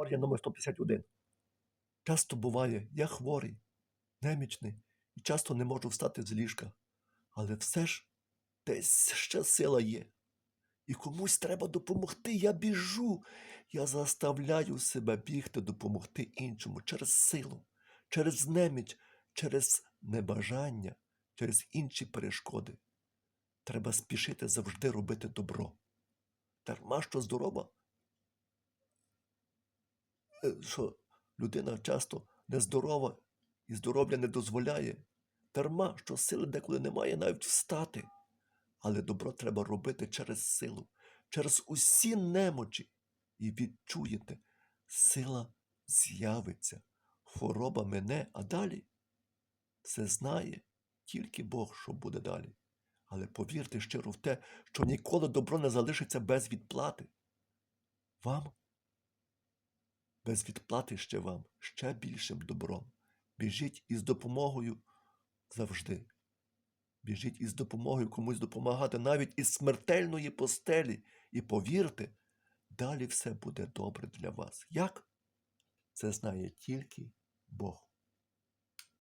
Хворий номер 151. Часто буває, я хворий, немічний і часто не можу встати з ліжка. Але все ж десь ще сила є. І комусь треба допомогти. Я біжу. Я заставляю себе бігти, допомогти іншому через силу, через неміч, через небажання, через інші перешкоди. Треба спішити завжди робити добро. Дарма що здорова. Е, Що людина часто нездорова і здоров'я не дозволяє. Дарма, що сили деколи немає навіть встати. Але добро треба робити через силу, через усі немочі. І відчуєте, сила з'явиться, хвороба мине, а далі все знає тільки Бог, що буде далі. Але повірте щиро в те, що ніколи добро не залишиться без відплати. Вам, без відплати ще вам, ще більшим добром. Біжіть із допомогою завжди. Біжіть із допомогою комусь допомагати навіть із смертельної постелі. І повірте, далі все буде добре для вас. Як? Це знає тільки Бог.